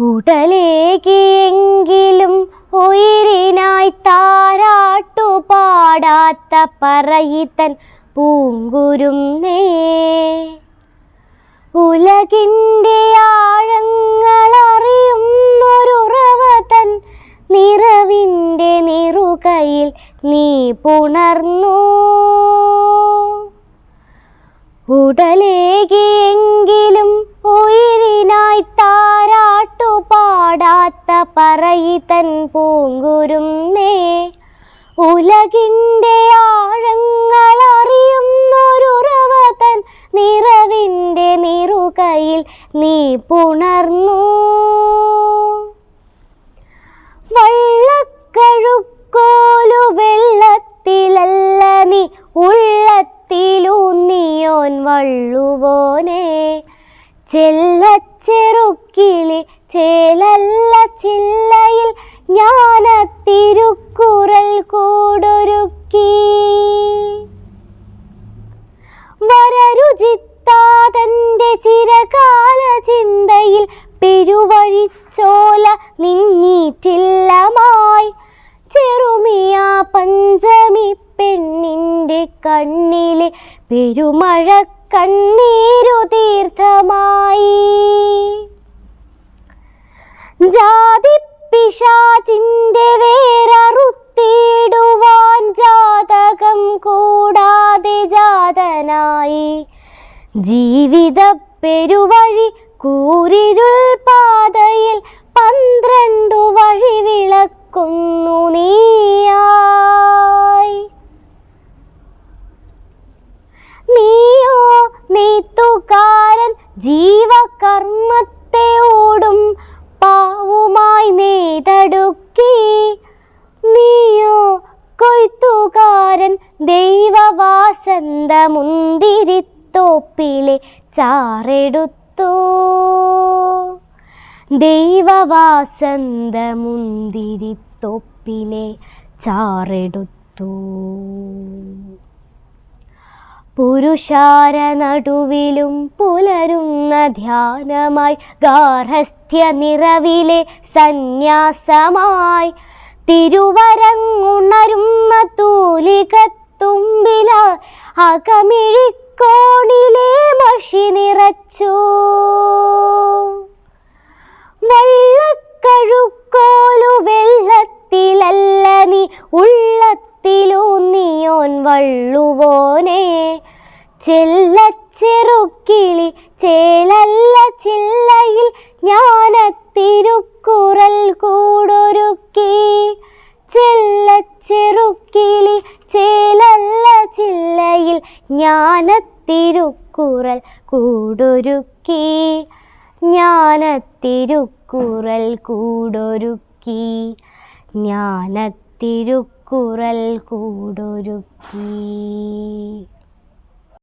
ഉടലേകിയെങ്കിലും ഉയിരിനായി താരാട്ടു പാടാത്ത പറയിത്തൻ പൂങ്കുരും നേ. ഉലകിന്റെ ആഴങ്ങളറിയുന്നൊരുറവതൻ നിറവിന്റെ നിറുകയിൽ നീ പുണർന്നു. ഉടലേകിയെങ്കിലും പറയിതൻ പൂങ്കുരുന്നേ. ഉലകിന്റെ ഉലകിന്റെ ആഴങ്ങളറിയുന്നൊരുറവതൻ നിറവിന്റെ നിറുകയിൽ നീ പുണർന്നു. ചെല്ലച്ചെറുക്കിളി ചേലല്ല ചില്ലയിൽ ജ്ഞാനത്തിരുക്കുറൽ കൂടൊരുക്കി. വരരുചിത്താതന്റെ ചിരകാല ചിന്തയിൽ പെരുവഴിച്ചോല നിന്നീറ്റില്ലമായി. ചെറുമിയ പഞ്ചമി പെണ്ണിന്റെ കണ്ണിലെ പെരുമഴ കണ്ണീരു തീർത്ഥമായി ജാതി പിശാചിന്റെ വേററുത്തിടുവാൻ ജാതകം കൂടാതെ ജാതനായി. ജീവിത പെരുവഴി കൂരിരുൾ പാതയിൽ പന്ത്രണ്ടു വഴി വിളക്കുന്നു നീയായി നെയ്തടുക്കി നീയോ കൊയ്ത്തുകാരൻ ദൈവവാസന്ത മുന്തിരിത്തോപ്പിലെ ചാറെടുത്തു. ദൈവവാസന്ത മുന്തിരിത്തോപ്പിലെ ചാറെടുത്തു. പുരുഷാര നടുവിലും പുലരുന്ന ധ്യാനമായി ഗാർഹസ്ഥ്യ നിറവിലെ സന്യാസമായി തിരുവരങ്ങുണരുന്ന തൂലികത്തുമ്പില അകമിഴിക്കോണിലെ വള്ളുവോനെ ചെല്ലച്ചെറുക്കിളി ചേലല്ല ചില്ലയിൽ ജ്ഞാനത്തിരുക്കുറൽ കൂടൊരുക്കി. ചെല്ലച്ചെറുക്കിളി ചേലല്ല ചില്ലയിൽ ജ്ഞാനത്തിരുക്കുറൽ കൂടൊരുക്കി. ജ്ഞാനത്തിരുക്കുറൽ കൂടൊരുക്കി. ജ്ഞാനത്തിരുക്കുറൽ കൂടൊരുക്കി.